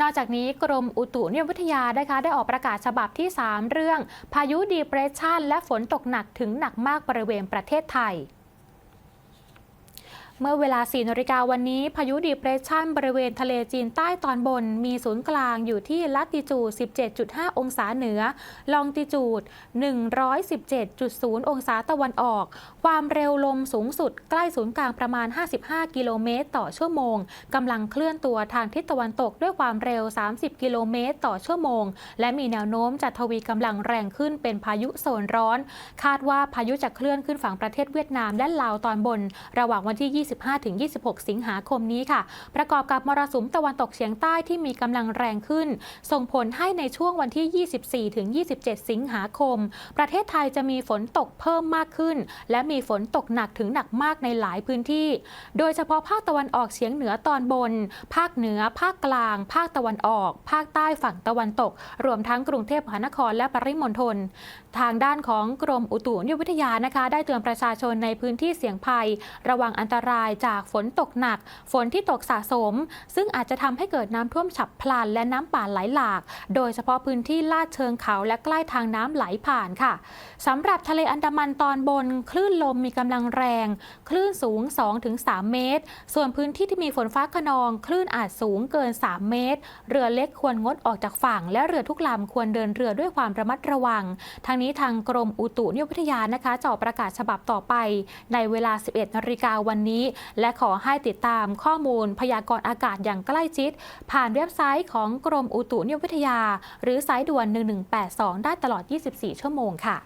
นอกจากนี้กรมอุตุนิยมวิทยานะคะได้ออกประกาศฉบับที่ 3 เรื่อง พายุดีเพรสชันและฝนตกหนักถึงหนักมากบริเวณประเทศไทย เมื่อเวลา 4นาฬิกาวันนี้ พายุดีเพรสชันบริเวณทะเลจีนใต้ตอนบน มีศูนย์กลางอยู่ที่ลัติจูด 17.5 องศาเหนือ ลองติจูด 117.0 องศาตะวันออก ความเร็วลมสูงสุดใกล้ศูนย์กลางประมาณ 55 กิโลเมตรต่อชั่วโมง กำลังเคลื่อนตัวทางทิศตะวันตกด้วยความเร็ว 30 กิโลเมตรต่อชั่วโมง และมีแนวโน้มจะทวีกำลังแรงขึ้นเป็นพายุโซนร้อน คาดว่าพายุจะเคลื่อนขึ้นฝั่งประเทศเวียดนามและลาวตอนบน ระหว่างวันที่25-26 สิงหาคมนี้ค่ะ ประกอบกับมรสุมตะวันตกเฉียงใต้ที่มีกำลังแรงขึ้น ส่งผลให้ในช่วงวันที่ 24-27 สิงหาคม ประเทศไทยจะมีฝนตกเพิ่มมากขึ้น และมีฝนตกหนักถึงหนักมากในหลายพื้นที่ โดยเฉพาะภาคตะวันออกเฉียงเหนือตอนบน ภาคเหนือ ภาคกลาง ภาคตะวันออก ภาคใต้ฝั่งตะวันตก รวมทั้งกรุงเทพมหานครและปริมณฑลทางด้านของกรมอุตุนิยมวิทยานะคะ ได้เตือนประชาชนในพื้นที่เสี่ยงภัย ระวังอันตรายจากฝนตกหนัก ฝนที่ตกสะสม ซึ่งอาจจะทำให้เกิดน้ำท่วมฉับพลัน และน้ำป่าไหลหลาก โดยเฉพาะพื้นที่ลาดเชิงเขาและใกล้ทางน้ำไหลผ่านค่ะสำหรับทะเลอันดามันตอนบน คลื่นลมมีกำลังแรง คลื่นสูง 2-3 เมตร ส่วนพื้นที่ที่มีฝนฟ้าขนอง คลื่นอาจสูงเกิน 3 เมตร เรือเล็กควรงดออกจากฝั่ง และเรือทุกลำควรเดินเรือด้วยความระมัดระวัง ทางนี้ทางกรมอุตุนิยมวิทยานะคะจะออกประกาศฉบับต่อไป ในเวลา 11นาฬิกาวันนี้และขอให้ติดตามข้อมูลพยากรณ์อากาศอย่างใกล้ชิด ผ่านเว็บไซต์ของกรมอุตุนิยมวิทยา หรือสายด่วน 1182 ได้ตลอด 24 ชั่วโมงค่ะ